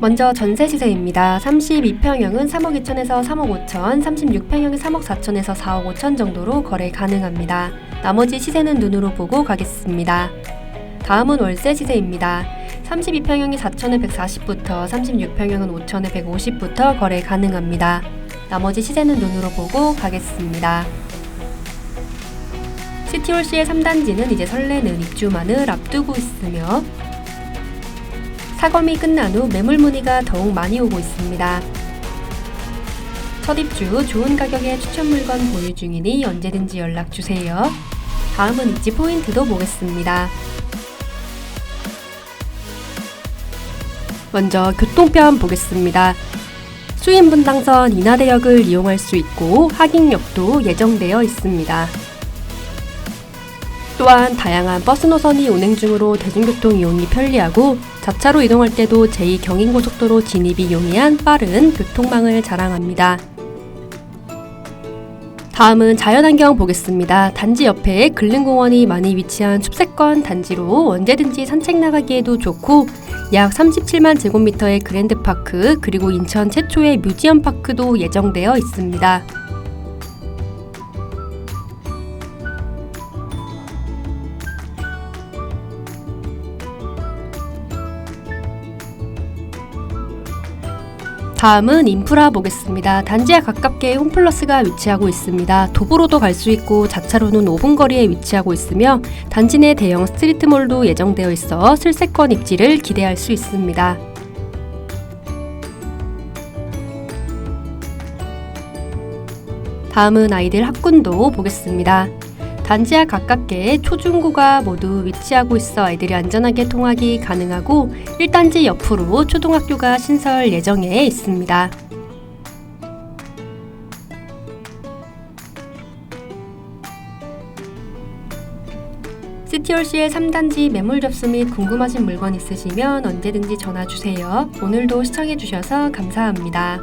먼저 전세 시세입니다. 32평형은 3억 2천에서 3억 5천, 36평형이 3억 4천에서 4억 5천 정도로 거래 가능합니다. 나머지 시세는 눈으로 보고 가겠습니다. 다음은 월세 시세입니다. 32평형이 4천에 140부터 36평형은 5천에 150부터 거래 가능합니다. 나머지 시세는 눈으로 보고 가겠습니다. 시티홀시의 3단지는 이제 설레는 입주만을 앞두고 있으며 사검이 끝난 후 매물 문의가 더욱 많이 오고 있습니다. 첫 입주 좋은 가격의 추천 물건 보유 중이니 언제든지 연락 주세요. 다음은 입지 포인트도 보겠습니다. 먼저 교통편 보겠습니다. 수인분당선 인하대역을 이용할 수 있고 하객역도 예정되어 있습니다. 또한 다양한 버스 노선이 운행 중으로 대중교통 이용이 편리하고 자차로 이동할 때도 제2경인고속도로 진입이 용이한 빠른 교통망을 자랑합니다. 다음은 자연환경 보겠습니다. 단지 옆에 근린공원이 많이 위치한 숲세권 단지로 언제든지 산책 나가기에도 좋고 약 37만 제곱미터의 그랜드파크 그리고 인천 최초의 뮤지엄 파크도 예정되어 있습니다. 다음은 인프라 보겠습니다. 단지에 가깝게 홈플러스가 위치하고 있습니다. 도보로도 갈 수 있고 자차로는 5분 거리에 위치하고 있으며 단지 내 대형 스트리트몰도 예정되어 있어 슬세권 입지를 기대할 수 있습니다. 다음은 아이들 학군도 보겠습니다. 단지와 가깝게 초중고가 모두 위치하고 있어 아이들이 안전하게 통학이 가능하고 1단지 옆으로 초등학교가 신설 예정에 있습니다. 시티홀시의 3단지 매물 접수 및 궁금하신 물건 있으시면 언제든지 전화 주세요. 오늘도 시청해주셔서 감사합니다.